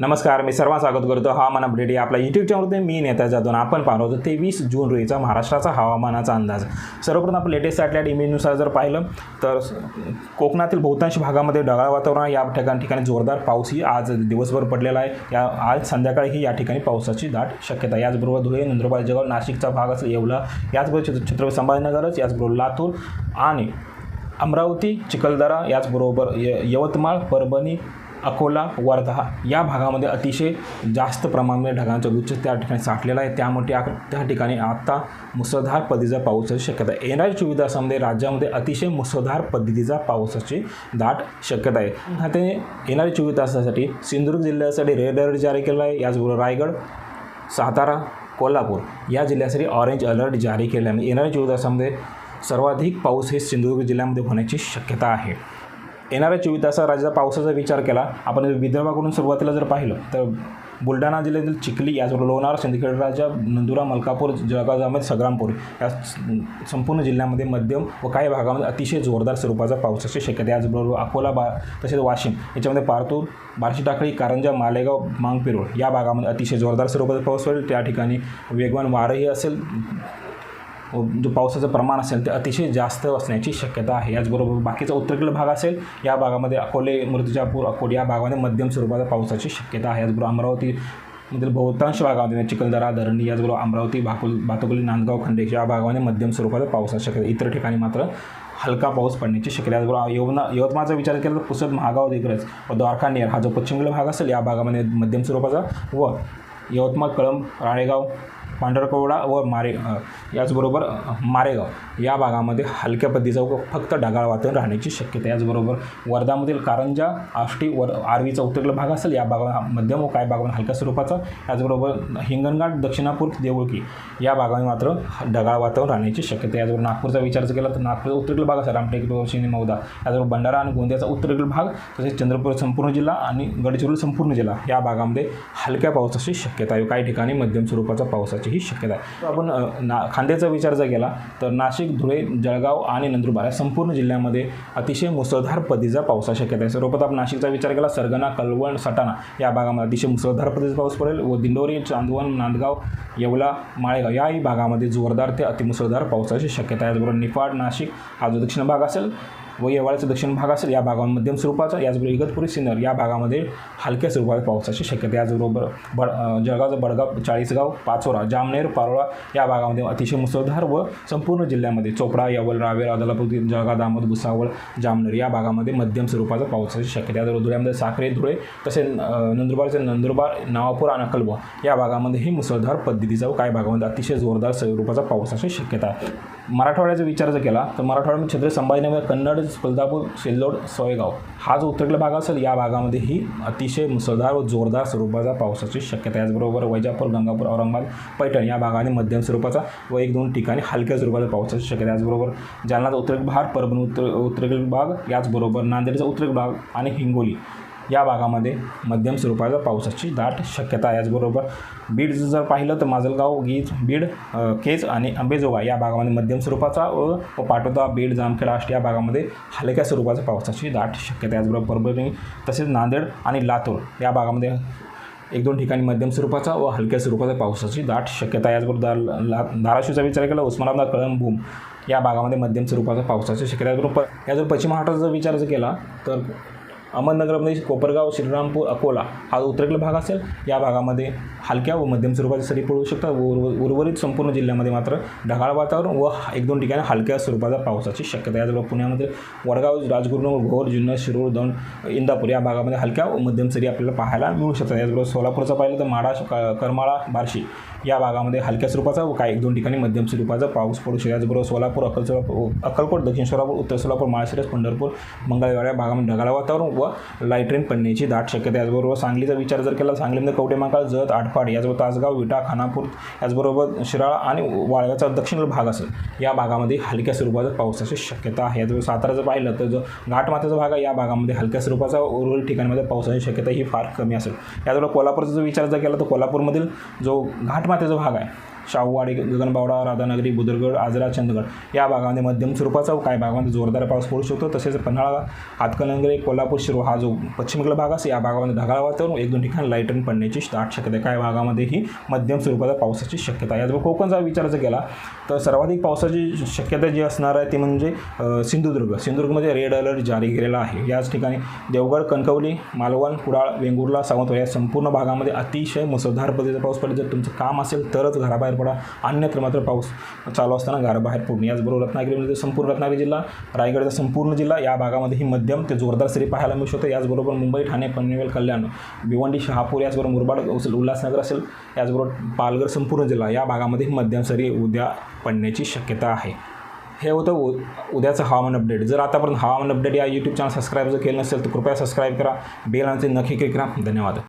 नमस्कार मी सर्वांना स्वागत करतो. हवामान अपडेट या आपल्या युट्यूब चॅनलमध्ये मी नेता जातो आणि आपण पाहत होतो तेवीस जून रोजीचा महाराष्ट्राचा हवामानाचा अंदाज. सर्वप्रथम आपण लेटेस्ट सॅटेलाईट इमेजनुसार जर पाहिलं तर कोकणातील बहुतांश भागामध्ये ढगाळ वातावरण या ठिकाणी ठिकाणी जोरदार पाऊसही आज दिवसभर पडलेला आहे. या आज संध्याकाळीही या ठिकाणी पावसाची दाट शक्यता याचबरोबर धुळे नंदुरबार जवळ नाशिकचा भाग असेल येवला याचबरोबर छत्र छत्रपती संभाजीनगरच याचबरोबर लातूर आणि अमरावती चिखलदरा याचबरोबर य यवतमाळ परभणी अकोला वर्धा या भागामध्ये अतिशय जास्त प्रमाणामध्ये ढगांचा गुच्छ त्या ठिकाणी साठलेला आहे. त्यामुळे त्या त्या ठिकाणी आत्ता मुसळधार पद्धतीचा पावसाची शक्यता आहे. येणाऱ्या चोवीस तासामध्ये राज्यामध्ये अतिशय मुसळधार पद्धतीचा पावसाची दाट शक्यता आहे. ते येणाऱ्या चोवीस तासासाठी सिंधुदुर्ग जिल्ह्यासाठी रेड अलर्ट जारी केला आहे. याचबरोबर रायगड सातारा कोल्हापूर या जिल्ह्यासाठी ऑरेंज अलर्ट जारी केला आहे. येणाऱ्या चोवीस तासामध्ये सर्वाधिक पाऊस हे सिंधुदुर्ग जिल्ह्यामध्ये होण्याची शक्यता आहे. येणाऱ्या चोवीस तासात राज्याचा पावसाचा विचार केला. आपण विदर्भाकडून सुरुवातीला जर पाहिलं तर बुलढाणा जिल्ह्यातील चिखली याचबरोबर लोणार सिंदखेड राजा नंदुरा मलकापूर जळगाव जामोद संग्रामपूर या स- संपूर्ण जिल्ह्यामध्ये मध्यम व काही भागामध्ये अतिशय जोरदार स्वरूपाचा पावसाची शक्यता याचबरोबर अकोला बा तसेच वाशिम याच्यामध्ये पारतूर बार्शी टाकळी कारंजा मालेगाव मांगपिरोळ या भागामध्ये अतिशय जोरदार स्वरूपाचा पाऊस होईल त्या ठिकाणी वेगवान वारंही असेल. जो पावसाचं प्रमाण असेल ते अतिशय जास्त असण्याची शक्यता आहे. याचबरोबर बाकीचा उत्तरेकडील भाग असेल या भागामध्ये अकोले मूर्तिजापूर अकोट या भागामध्ये मध्यम स्वरूपाच्या पावसाची शक्यता आहे. याचबरोबर अमरावती मधील बहुतांश भागामध्ये चिखलदरा धरणी याचबरोबर अमरावती भाकुल भातुकली नांदगाव खंडेश या भागामध्ये मध्यम स्वरूपाचा पावसाची शक्यता इतर ठिकाणी मात्र हलका पाऊस पडण्याची शक्यता आहे. याचबरोबर यवना यवतमाळचा विचार केला तर पुसद महागाव दिग्रज व द्वारकानेर हा जो पश्चिमेकडील भाग असेल या भागामध्ये मध्यम स्वरूपाचा व यवतमाळ कळंब राळेगाव पांढरकवडा व मारे याचबरोबर मारेगाव या भागामध्ये हलक्या पद्धतीचा व फक्त ढगाळ वातावरण राहण्याची शक्यता याचबरोबर वर्धामधील कारंजा आष्टी वर आर्वीचा उत्तरेकडील भाग असेल या भागा मध्यम व काय भागामध्ये हलक्या स्वरूपाचा याचबरोबर हिंगणघाट दक्षिणापूर देऊळकी या भागामध्ये मात्र ढगाळ वातावरण राहण्याची शक्यता याचबरोबर नागपूरचा विचार जर केला तर नागपूरचा उत्तरेकडील भाग असेल रामटेक शिनी मौदा. याचबरोबर भंडारा आणि गोंदियाचा उत्तरेकडील भाग तसेच चंद्रपूर संपूर्ण जिल्हा आणि गडचिरोली संपूर्ण जिल्हा या भागामध्ये हलक्या पावसाची शक्यता शक्यता आहे. काही ठिकाणी मध्यम स्वरूपाचा पावसाचीही शक्यता आहे. आपण ना खांद्याचा विचार जर केला तर नाशिक धुळे जळगाव आणि नंदुरबार या संपूर्ण जिल्ह्यामध्ये अतिशय मुसळधार पद्धतीचा पावसा शक्यता आहे. सर्वप्रथम नाशिकचा विचार केला सरगना कलवण सटाणा या भागामध्ये अतिशय मुसळधार पद्धतीचा पाऊस पडेल. व दिंडोरी चांदवण नांदगाव येवला माळेगाव याही भागामध्ये जोरदार ते अतिमुसळधार पावसाची शक्यता आहे. याचबरोबर निफाड नाशिक हा जो दक्षिण भाग असेल व येवाळ्याचा दक्षिण भाग असेल या भागामध्ये मध्यम स्वरूपाचा याचबरोबर इगतपुरी सिन्नर या भागामध्ये हलक्या स्वरूपात पावसाची शक्यता याचबरोबर बड जळगावचं बडगाव चाळीसगाव पाचोरा जामनेर पारोळा या भागामध्ये अतिशय मुसळधार व संपूर्ण जिल्ह्यामध्ये चोपडा यावल रावेर अदलापूर जळगाव दामोद भुसावळ जामनेर या भागामध्ये मध्यम स्वरूपाचा पावसाची शक्यता याचबरोबर धुळ्यामध्ये साखरे धुळे तसेच नंदुरबारचे नंदुरबार नावापूर आणि अकलबा या भागामध्येही मुसळधार पद्धतीचा व काही भागामध्ये अतिशय जोरदार स्वरूपाचा पावसाची शक्यता आहे. मराठवाड्याचा विचार जर केला तर मराठवाड्यामध्ये म्हणजे छत्रपती संभाजीनगर कन्नड कोल्हापूर सिल्लोड सोयगाव. हा जो उत्तरेकडला भाग असेल या भागामध्येही अतिशय मुसळधार व जोरदार स्वरूपाचा पावसाची शक्यता याचबरोबर वैजापूर गंगापूर औरंगाबाद पैठण या भागाने मध्यम स्वरूपाचा व एक दोन ठिकाणी हलक्या स्वरूपाचा पावसाची शक्यता याचबरोबर जालनाचा उत्तरेक भाग परभणी उत्तर उत्तरेकडील भाग याचबरोबर नांदेडचा उत्तरेक भाग आणि हिंगोली. या भागामध्ये मध्यम स्वरूपाचा पावसाची दाट शक्यता याचबरोबर बीड जर पाहिलं तर माजलगाव गीज बीड केज आणि अंबेजोगाई या भागामध्ये मध्यम स्वरूपाचा व पाटोदा बीड जामखेड आष्ट या भागामध्ये हलक्या स्वरूपाच्या पावसाची दाट शक्यता याचबरोबर परभणी तसेच नांदेड आणि लातूर या भागामध्ये एक दोन ठिकाणी मध्यम स्वरूपाचा व हलक्या स्वरूपाचा पावसाची दाट शक्यता याचबरोबर दा ला धाराशिवचा विचार केला उस्मानाबाद कळंबूम या भागामध्ये मध्यम स्वरूपाचा पावसाची शक्यता याचबरोबर याचबरोबर पश्चिम महाराष्ट्राचा विचार जर केला तर अहमदनगरमध्ये कोपरगाव श्रीरामपूर अकोला हा उत्तरेकडील भाग असेल या भागामध्ये हलक्या व मध्यम स्वरूपाच्या सरी पडू शकतात. व उर्व- उर्वरित संपूर्ण जिल्ह्यामध्ये मात्र ढगाळ वातावरण व एक दोन ठिकाणी हलक्या स्वरूपाचा पावसाची शक्यता याचबरोबर पुण्यामध्ये वडगाव राजगुरू भोर जुन्नर शिरूर दौंड इंदापूर या भागामध्ये हलक्या व मध्यम सरी आपल्याला पाहायला मिळू शकतात. याचबरोबर सोलापूरचं पाहिलं तर माडा क- करमाळा बार्शी या भागामध्ये हलक्या स्वरूपाचा व काही एक दोन ठिकाणी मध्यम स्वरूपाचा पाऊस पडू शकतो. याचबरोबर सोलापूर अक्कल सोलापूर अक्कलकोट दक्षिण सोलापूर उत्तर सोलापूर माळशिरस पंढरपूर मंगळवेढा या भागामध्ये ढगाळ वातावरण व लाइट ट्रेन पडण्याची दाट शक्यता याचबरोबर सांगलीचा विचार जर केला सांगलीमध्ये कवटेमाकाळ जत आटपाड याचबरोबर तासगाव विटा खानापूर याचबरोबर शिराळा आणि वाळव्याचा दक्षिण भाग असेल या भागामध्ये हलक्या स्वरूपाचा पावसाची शक्यता आहे. याचबरोबर सातारा जर पाहिलं तर जो घाटमाथ्याचा भाग आहे या भागामध्ये हलक्या स्वरूपाचा व उर्वरित ठिकाणामध्ये पावसाची शक्यता ही फार कमी असेल. याचबरोबर कोल्हापूरचा जर विचार जर केला तर कोल्हापूरमधील जो घाटमाथ्याचा भाग आहे शाहूवाडी गगनबावडा राधानगरी बुदरगड आजरा चंदगड या भागामध्ये मध्यम स्वरूपाचा व काही भागामध्ये जोरदार पाऊस पडू शकतो. तसेच पन्हाळा हातकणंगले कोल्हापूर शिरो हा जो पश्चिमेकडील भाग असेल या भागामध्ये ढगाळ वातावरण एक दोन ठिकाणी लाईटन पडण्याची दाट शक्यता आहे. काही भागामध्येही मध्यम स्वरूपाचा पावसाची शक्यता आहे. याचबरोबर कोकणचा विचार जर केला तर सर्वाधिक पावसाची शक्यता जी असणार आहे ती म्हणजे सिंधुदुर्ग. सिंधुदुर्गमध्ये रेड अलर्ट जारी केलेला आहे. याच ठिकाणी देवगड कणकवली मालवण कुडाळ वेंगुर्ला सावंतवाडी या संपूर्ण भागामध्ये अतिशय मुसळधार पद्धतीचा पाऊस पडेल. जर तुमचं काम असेल तरच घराबाहेर पडा. अन्यत्र मात्र पाऊस चालू असताना गारबाहेर पडणे याचबरोबर रत्नागिरीमध्ये म्हणजे संपूर्ण रत्नागिरी जिल्हा रायगडचा संपूर्ण जिल्हा या भागामध्ये ही मध्यम ते जोरदार सरी पाहायला मिळू शकतो. याचबरोबर मुंबई ठाणे पनवेल कल्याण भिवंडी शहापूर याचबरोबर मुरबाड असेल उल्हासनगर असेल. याचबरोबर पालघर संपूर्ण जिल्हा या भागामध्ये मध्यम सरी उद्या पडण्याची शक्यता आहे. हे होतं उ उद्याचं हवामान अपडेट जर आतापर्यंत हवामान अपडेट या यूट्यूब चॅनल सबस्क्राईब जर केलं नसेल तर कृपया सबस्क्राईब करा. बेल आणि नक्की क्लिक करा. धन्यवाद.